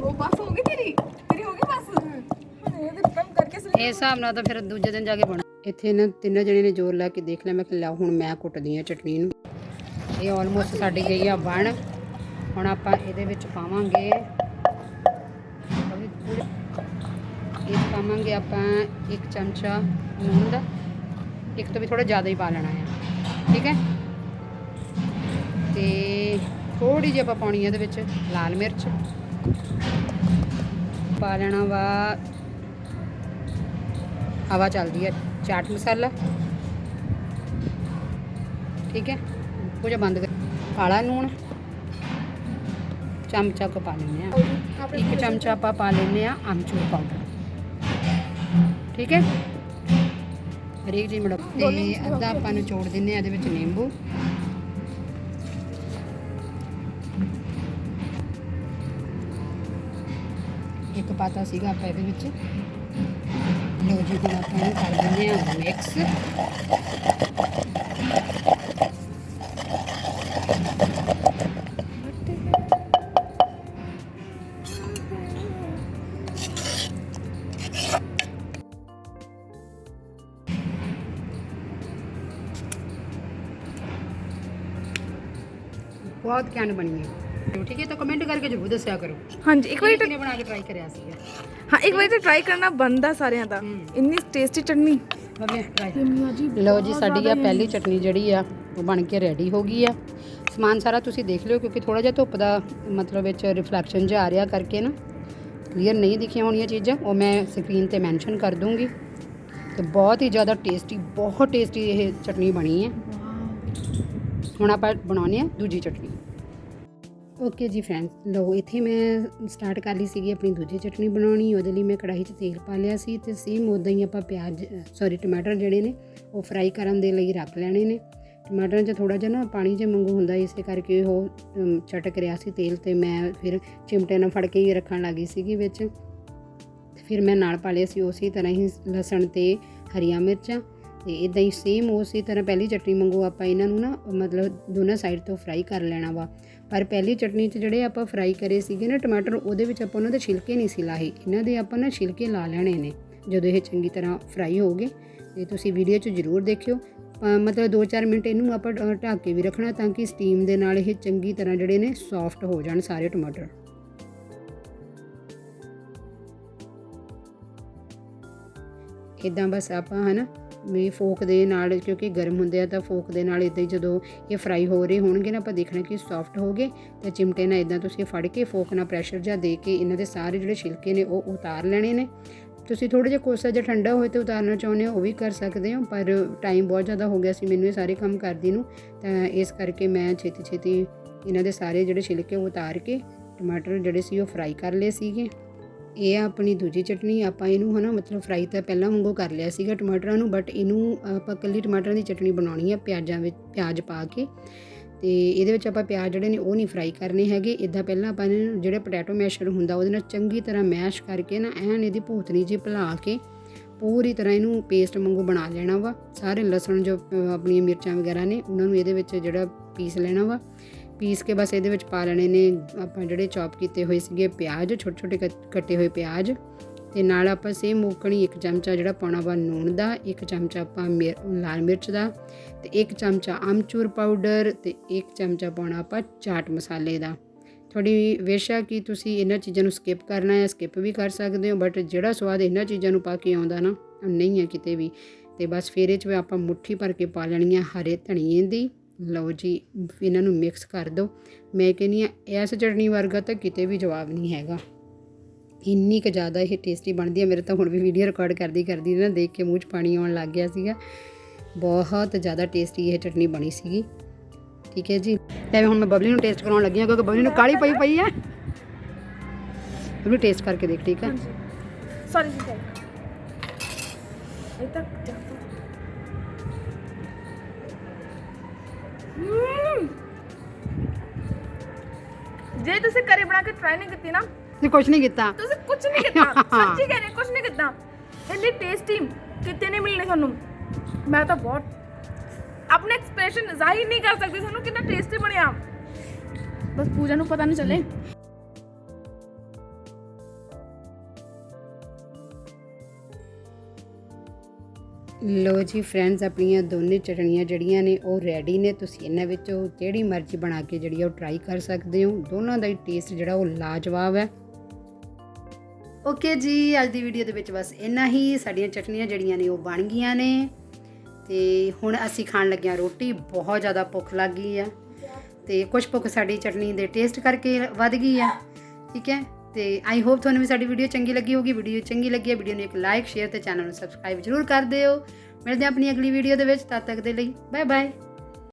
ਉਹ ਬਸ ਹੋ ਗਈ ਤੇਰੀ? ਤੇਰੀ ਹੋ ਗਈ ਬਸ? ਹੁਣ ਇਹਦੇ ਕੰਮ ਕਰਕੇ ਇਹ ਹਿਸਾਬ ਨਾਲ ਤਾਂ ਫਿਰ ਦੂਜੇ ਦਿਨ ਜਾ ਕੇ ਬਣਾ ਇੱਥੇ ਇਹਨਾਂ ਤਿੰਨਾਂ ਜਣੇ ਨੇ ਜ਼ੋਰ ਲਾ ਕੇ ਦੇਖ ਲਿਆ ਮੈਂ ਕਿ ਲਿਆ ਹੁਣ ਮੈਂ ਕੁੱਟਦੀ ਆ ਚਟਨੀ ਨੂੰ। ਇਹ ਆਲਮੋਸਟ ਸਾਡੀ ਗਈ ਆ ਬਣ। ਹੁਣ ਆਪਾਂ ਇਹਦੇ ਵਿੱਚ ਪਾਵਾਂਗੇ। ਇਹ ਪਾਵਾਂਗੇ ਆਪਾਂ ਇੱਕ ਚਮਚਾ ਨੂਨ ਦਾ ਇੱਕ ਤੋਂ ਵੀ ਥੋੜਾ ਜ਼ਿਆਦਾ ਹੀ ਪਾ ਲੈਣਾ ਆ। ਠੀਕ ਹੈ? ਤੇ ਥੋੜੀ ਜਿਹੀ ਆਪਾਂ ਪਾਉਣੀ ਆ ਇਹਦੇ ਵਿੱਚ ਲਾਲ ਮਿਰਚ। ਪਾ ਲੈਣਾ ਵਾ। ਹਵਾ ਚੱਲਦੀ ਹੈ ਚਾਟ ਮਸਾਲਾ। ਠੀਕ ਹੈ? ਕੁਝ ਬੰਦ ਕਰ। ਕਾਲਾ ਲੂਣ। ਚਮਚਾ ਕੁ ਪਾ ਲੈਂਦੇ ਆ ਇੱਕ ਚਮਚਾ ਆਪਾਂ ਪਾ ਲੈਂਦੇ ਆ ਅਮਚੂਰ ਪਾਊਡਰ ਠੀਕ ਹੈ ਹਰੇਕ ਜੀ ਮੜਕ ਤੇ ਅੱਧਾ ਆਪਾਂ ਨੂੰ ਚੋੜ ਦਿੰਨੇ ਆ ਇਹਦੇ ਵਿੱਚ ਨਿੰਬੂ ਇੱਕ ਪਾਤਾ ਸੀਗਾ ਆਪਾਂ ਇਹਦੇ ਵਿੱਚ ਲੋ ਜੀ ਹੁਣ ਆਪਾਂ ਇਹਨੂੰ ਕਰ ਦਿੰਦੇ ਆ ਮਿਕਸ ਬਹੁਤ ਘੈਂਟ ਬਣੀ ਹੈ ਠੀਕ ਹੈ ਤਾਂ ਕਮੈਂਟ ਕਰਕੇ ਜ਼ਰੂਰ ਦੱਸਿਆ ਕਰੋ। ਹਾਂਜੀ ਇੱਕ ਕਿਹਨੇ ਬਣਾ ਕੇ ਟਰਾਈ ਕਰਿਆ ਸੀਗਾ? ਹਾਂ ਇੱਕ ਵਾਰੀ ਤਾਂ ਟਰਾਈ ਕਰਨਾ ਬੰਦਾ ਸਾਰਿਆਂ ਦਾ। ਇੰਨੀ ਟੇਸਟੀ ਚਟਨੀ। ਟਰਾਈ ਲਓ ਜੀ ਸਾਡੀ ਆ ਪਹਿਲੀ ਚਟਨੀ ਜਿਹੜੀ ਆ ਉਹ ਬਣ ਕੇ ਰੈਡੀ ਹੋ ਗਈ ਆ। ਸਮਾਨ ਸਾਰਾ ਤੁਸੀਂ ਦੇਖ ਲਿਓ ਕਿਉਂਕਿ ਥੋੜਾ ਜਿਹਾ ਧੁੱਪ ਦਾ ਮਤਲਬ ਵਿੱਚ ਰਿਫਲੈਕਸ਼ਨ ਜਿਹਾ ਆ ਰਿਹਾ ਕਰਕੇ ਨਾ। ਕਲੀਅਰ ਨਹੀਂ ਦਿਖੀਆਂ ਹੋਣੀਆਂ ਚੀਜ਼ਾਂ ਉਹ ਮੈਂ ਸਕਰੀਨ ਤੇ ਮੈਂਸ਼ਨ ਕਰ ਦੂੰਗੀ। ਤੇ ਬਹੁਤ ਹੀ ਜ਼ਿਆਦਾ ਟੇਸਟੀ ਬਹੁਤ ਟੇਸਟੀ ਇਹ ਚਟਨੀ ਬਣੀ ਹੈ। ਹੁਣ ਆਪਾਂ ਬਣਾਉਣੀ ਆ ਦੂਜੀ ਚਟਨੀ। ਓਕੇ ਜੀ ਫਰੈਂਡਸ ਲਓ ਇੱਥੇ ਮੈਂ ਸਟਾਰਟ ਕਰ ਲਈ ਸੀਗੀ ਆਪਣੀ ਦੂਜੀ ਚਟਨੀ ਬਣਾਉਣੀ ਉਹਦੇ ਲਈ ਮੈਂ ਕੜਾਹੀ 'ਚ ਤੇਲ ਪਾ ਲਿਆ ਸੀ ਤੇ ਸੇਮ ਉਦਾਂ ਹੀ ਆਪਾਂ ਪਿਆਜ਼ ਸੌਰੀ ਟਮਾਟਰ ਜਿਹੜੇ ਨੇ ਉਹ ਫਰਾਈ ਕਰਨ ਦੇ ਲਈ ਰੱਖ ਲੈਣੇ ਨੇ। ਟਮਾਟਰਾਂ 'ਚ ਥੋੜਾ ਜਿਹਾ ਨਾ ਪਾਣੀ ਜਿਹਾ ਮੰਗੂ ਹੁੰਦਾ ਇਸੇ ਕਰਕੇ ਉਹ ਅਮ, ਚਟਕ ਰਿਹਾ ਸੀ ਤੇਲ ਤੇ ਮੈਂ ਫਿਰ ਚਿਮਟੇ ਨਾਲ ਫੜ ਕੇ ਹੀ ਰੱਖਣ ਲੱਗੀ ਸੀਗੀ ਵਿੱਚ। ਫਿਰ ਮੈਂ ਨਾਲ ਪਾ ਲਿਆ ਸੀ ਉਸੇ ਤਰ੍ਹਾਂ ਹੀ ਲਸਣ ਤੇ ਹਰੀਆਂ ਮਿਰਚਾਂ। ਤੇ ਇਦਾਂ ਹੀ ਸੇਮ ਉਸੇ ਤਰ੍ਹਾਂ ਪਹਿਲੀ ਚਟਨੀ ਮੰਗੋ ਆਪਾਂ ਇਹਨਾਂ ਨੂੰ ਨਾ, ਮਤਲਬ ਦੋਨਾਂ ਸਾਈਡ ਤੋਂ ਫਰਾਈ ਕਰ ਲੈਣਾ ਵਾ। ਪਰ ਪਹਿਲੀ ਚਟਨੀ 'ਚ ਜਿਹੜੇ ਆਪਾਂ ਫਰਾਈ ਕਰੇ ਸੀਗੇ ਨਾ ਟਮਾਟਰ, ਉਹਦੇ ਵਿੱਚ ਆਪਾਂ ਉਹਨਾਂ ਦੇ ਛਿਲਕੇ ਨਹੀਂ ਸੀ ਲਾਹੇ। ਇਹਨਾਂ ਦੇ ਆਪਾਂ ਨਾ ਛਿਲਕੇ ਲਾ ਲੈਣੇ ਨੇ, ਜਦੋਂ ਇਹ ਚੰਗੀ ਤਰ੍ਹਾਂ ਫਰਾਈ ਹੋ ਗਏ। ਤੇ ਤੁਸੀਂ ਵੀਡੀਓ 'ਚ ਜ਼ਰੂਰ ਦੇਖਿਓ। ਮਤਲਬ 2-4 ਮਿੰਟ ਇਹਨੂੰ ਆਪਾਂ ਢੱਕ ਕੇ ਵੀ ਰੱਖਣਾ ਤਾਂ ਕਿ ਸਟੀਮ ਦੇ ਨਾਲ ਇਹ ਚੰਗੀ ਤਰ੍ਹਾਂ ਜਿਹੜੇ ਨੇ ਸੌਫਟ ਹੋ ਜਾਣ ਸਾਰੇ ਟਮਾਟਰ। ਇਦਾਂ ਬਸ ਆਪਾਂ ਹਨਾ ਵੀ ਫੋਕ ਦੇ ਨਾਲ, ਕਿਉਂਕਿ ਗਰਮ ਹੁੰਦੇ ਆ ਤਾਂ ਫੋਕ ਦੇ ਨਾਲ ਇਦਾਂ ਹੀ ਜਦੋਂ ਇਹ ਫਰਾਈ ਹੋ ਰਹੇ ਹੋਣਗੇ ਨਾ, ਆਪਾਂ ਦੇਖਣਾ ਕਿ ਸੌਫਟ ਹੋ ਗਏ, ਤਾਂ ਚਿਮਟੇ ਨਾਲ ਇਦਾਂ ਤੁਸੀਂ ਫੜ ਕੇ ਫੋਕ ਨਾਲ ਪ੍ਰੈਸ਼ਰ ਜਾਂ ਦੇ ਕੇ ਇਹਨਾਂ ਦੇ ਸਾਰੇ ਜਿਹੜੇ ਛਿਲਕੇ ਨੇ ਉਹ ਉਤਾਰ ਲੈਣੇ ਨੇ। ਤੁਸੀਂ ਥੋੜਾ ਜਿਹਾ ਕੋਸਾ ਜਿਹਾ ਠੰਡਾ ਹੋਏ ਤੇ ਉਤਾਰਨਾ ਚਾਹੁੰਦੇ ਹੋ, ਉਹ ਵੀ ਕਰ ਸਕਦੇ ਹੋ, ਪਰ ਟਾਈਮ ਬਹੁਤ ਜ਼ਿਆਦਾ ਹੋ ਗਿਆ ਸੀ ਮੈਨੂੰ ਇਹ ਸਾਰੇ ਕੰਮ ਕਰਦੀ ਨੂੰ, ਤਾਂ ਇਸ ਕਰਕੇ ਮੈਂ ਛੇਤੀ ਛੇਤੀ ਇਹਨਾਂ ਦੇ ਸਾਰੇ ਜਿਹੜੇ ਛਿਲਕੇ ਉਹ ਉਤਾਰ ਕੇ ਟਮਾਟਰ ਜਿਹੜੇ ਸੀ ਉਹ ਫਰਾਈ ਕਰ ਲਏ ਸੀਗੇ। ਇਹ ਆ ਆਪਣੀ ਦੂਜੀ ਚਟਨੀ, ਆਪਾਂ ਇਹਨੂੰ ਹਨਾ ਮਤਲਬ ਫਰਾਈ ਤਾਂ ਪਹਿਲਾਂ ਵਾਂਗੂ ਕਰ ਲਿਆ ਸੀਗਾ ਟਮਾਟਰਾਂ ਨੂੰ ਬਟ ਇਹਨੂੰ ਆਪਾਂ ਕੱਲੀ ਟਮਾਟਰਾਂ ਦੀ ਚਟਨੀ ਬਣਾਉਣੀ ਆ ਪਿਆਜ਼ਾਂ ਵਿੱਚ, ਪਿਆਜ਼ ਪਾ ਕੇ। ਤੇ ਇਹਦੇ ਵਿੱਚ ਆਪਾਂ ਪਿਆਜ਼ ਜਿਹੜੇ ਨੇ ਉਹ ਨਹੀਂ ਫਰਾਈ ਕਰਨੇ ਹੈਗੇ। ਇਦਾਂ ਪਹਿਲਾਂ ਆਪਾਂ ਇਹਨੂੰ ਜਿਹੜੇ ਪੋਟੈਟੋ ਮੈਸ਼ਰ ਹੁੰਦਾ ਉਹਦੇ ਨਾਲ ਚੰਗੀ ਤਰ੍ਹਾਂ ਮੈਸ਼ ਕਰਕੇ ਨਾ, ਐਨ ਇਹਦੀ ਭੂਤਨੀ ਜੀ ਭੁਲਾ ਕੇ ਪੂਰੀ ਤਰ੍ਹਾਂ ਇਹਨੂੰ ਪੇਸਟ ਵਾਂਗੂ ਬਣਾ ਲੈਣਾ ਵਾ। ਸਾਰੇ ਲਸਣ ਜੋ ਆਪਣੀਆਂ ਮਿਰਚਾਂ ਵਗੈਰਾ ਨੇ, ਉਹਨਾਂ ਨੂੰ ਇਹਦੇ ਵਿੱਚ ਜਿਹੜਾ ਪੀਸ ਲੈਣਾ ਵਾ। ਪੀਸ ਕੇ ਬਸ ਇਹਦੇ ਵਿੱਚ ਪਾ ਲੈਣੇ ਨੇ। ਆਪਾਂ ਜਿਹੜੇ ਚੌਪ ਕੀਤੇ ਹੋਏ ਸੀਗੇ ਪਿਆਜ਼ ਛੋਟੇ ਛੋਟੇ ਕੱਟ- ਕੱਟੇ ਹੋਏ ਪਿਆਜ਼। ਤੇ ਨਾਲ ਆਪਾਂ ਸੇਮ ਮੂਕਣੀ ਇੱਕ ਚਮਚਾ ਜਿਹੜਾ ਪਾਉਣਾ ਵਾ ਨੂਣ ਦਾ, ਇੱਕ ਚਮਚਾ ਆਪਾਂ ਮਿਰ- ਲਾਲ ਮਿਰਚ ਦਾ ਤੇ ਇੱਕ ਚਮਚਾ ਆਮਚੂਰ ਪਾਊਡਰ ਤੇ ਇੱਕ ਚਮਚਾ ਪਾਉਣਾ ਆਪਾਂ ਚਾਟ ਮਸਾਲੇ ਦਾ। ਤੁਹਾਡੀ ਵਿਸ਼ ਆ ਕਿ ਤੁਸੀਂ ਇਹਨਾਂ ਚੀਜ਼ਾਂ ਨੂੰ ਸਕਿਪ ਕਰਨਾ ਹੈ ਸਕਿਪ ਵੀ ਕਰ ਸਕਦੇ ਹੋ ਬਟ ਜਿਹੜਾ ਸਵਾਦ ਇਹਨਾਂ ਚੀਜ਼ਾਂ ਨੂੰ ਪਾ ਕੇ ਆਉਂਦਾ ਨਾ, ਉਹ ਨਹੀਂ ਹੈ ਕਿਤੇ ਵੀ। ਤੇ ਬਸ ਫਿਰ ਇਹ 'ਚ ਆਪਾਂ ਮੁੱਠੀ ਭਰ ਕੇ ਪਾ ਲੈਣੀ ਆ ਹਰੇ ਧਨੀਏ ਦੀ। ਲਓ ਜੀ, ਇਹਨਾਂ ਨੂੰ ਮਿਕਸ ਕਰ ਦਿਓ। ਮੈਂ ਕਹਿੰਦੀ ਆ ਇਸ ਚਟਨੀ ਵਰਗਾ ਤਾਂ ਕਿਤੇ ਵੀ ਜਵਾਬ ਨਹੀਂ ਹੈਗਾ। ਇੰਨੀ ਕੁ ਜ਼ਿਆਦਾ ਇਹ ਟੇਸਟੀ ਬਣਦੀ ਹੈ ਮੇਰੇ ਤਾਂ ਹੁਣ ਵੀ ਵੀਡੀਓ ਰਿਕਾਰਡ ਕਰਦੀ ਕਰਦੀ ਨਾ ਦੇਖ ਕੇ ਮੂੰਹ 'ਚ ਪਾਣੀ ਆਉਣ ਲੱਗ ਗਿਆ ਸੀਗਾ। ਬਹੁਤ ਜ਼ਿਆਦਾ ਟੇਸਟੀ ਇਹ ਚਟਨੀ ਬਣੀ ਸੀਗੀ। ਠੀਕ ਹੈ ਜੀ। ਲੈ ਹੁਣ ਮੈਂ ਬਬਲੀ ਨੂੰ ਟੇਸਟ ਕਰਾਉਣ ਲੱਗੀ ਹਾਂ, ਕਿਉਂਕਿ ਬਬਲੀ ਨੂੰ ਕਾਲੀ ਪਈ ਪਈ ਹੈ ਬਬਲੀ ਟੇਸਟ ਕਰਕੇ ਦੇਖ, ਠੀਕ ਹੈ ਸੌਰੀ ਜੀ ਇਹ ਤੱਕ ਜੇ ਤੁਸੀਂ ਘਰੇ ਬਣਾ ਕੇ ਟਰਾਈ ਨਹੀਂ ਕੀਤੀ ਨਾ ਤੁਸੀਂ ਕੁਝ ਨਹੀਂ ਕੀਤਾ ਤੁਸੀਂ ਕੁਝ ਨਹੀਂ ਕੀਤਾ ਸੱਚੀ ਕਹਿ ਰਹੀ ਕੁਝ ਨਹੀਂ ਕੀਤਾ ਇੰਨੀ ਟੇਸਟੀ ਕਿਤੇ ਨਹੀਂ ਮਿਲਣੇ ਤੁਹਾਨੂੰ ਮੈਂ ਤਾਂ ਬਹੁਤ ਆਪਣੇ ਐਕਸਪ੍ਰੈਸ਼ਨ ਜ਼ਾਹਿਰ ਨਹੀਂ ਕਰ ਸਕਦੀ ਤੁਹਾਨੂੰ ਕਿੰਨਾ ਟੇਸਟੀ ਬਣਿਆ ਬਸ ਪੂਜਾ ਨੂੰ ਪਤਾ ਨਹੀਂ ਚੱਲੇ ਲੋ ਜੀ ਫਰੈਂਡਸ ਆਪਣੀਆਂ ਦੋਨੇ ਚਟਣੀਆਂ ਜਿਹੜੀਆਂ ਨੇ, ਉਹ ਰੈਡੀ ਨੇ। ਤੁਸੀਂ ਇਹਨਾਂ ਵਿੱਚੋਂ ਜਿਹੜੀ ਮਰਜ਼ੀ ਬਣਾ ਕੇ ਜਿਹੜੀ ਆ ਉਹ ਟਰਾਈ ਕਰ ਸਕਦੇ ਹੋ। ਦੋਨਾਂ ਦਾ ਹੀ ਟੇਸਟ ਜਿਹੜਾ, ਉਹ ਲਾਜਵਾਬ ਹੈ। ਓਕੇ ਜੀ, ਅੱਜ ਦੀ ਵੀਡੀਓ ਦੇ ਵਿੱਚ ਬਸ ਇੰਨਾ ਹੀ। ਸਾਡੀਆਂ ਚਟਣੀਆਂ ਜਿਹੜੀਆਂ ਨੇ, ਉਹ ਬਣ ਗਈਆਂ ਨੇ। ਤੇ ਹੁਣ ਅਸੀਂ ਖਾਣ ਲੱਗਿਆ ਰੋਟੀ। ਬਹੁਤ ਜ਼ਿਆਦਾ ਭੁੱਖ ਲੱਗ ਗਈ ਆ। ਤੇ ਕੁਝ ਭੁੱਖ ਸਾਡੀ ਚਟਨੀ ਦੇ ਟੇਸਟ ਕਰਕੇ ਵੱਧ ਗਈ ਆ। ਠੀਕ ਹੈ? ਤੇ ਆਈ ਹੋਪ ਤੁਹਾਨੂੰ ਵੀ ਸਾਡੀ ਵੀਡੀਓ ਚੰਗੀ ਲੱਗੀ ਹੋਗੀ ਵੀਡੀਓ ਚੰਗੀ ਲੱਗੀ ਹੈ ਵੀਡੀਓ ਨੂੰ ਇੱਕ ਲਾਈਕ ਸ਼ੇਅਰ ਤੇ ਚੈਨਲ ਨੂੰ ਸਬਸਕ੍ਰਾਈਬ ਜ਼ਰੂਰ ਕਰ ਦਿਓ। ਮਿਲਦੇ ਹਾਂ ਆਪਣੀ ਅਗਲੀ ਵੀਡੀਓ ਦੇ ਵਿੱਚ। ਤਦ ਤੱਕ ਦੇ ਲਈ ਬਾਏ ਬਾਏ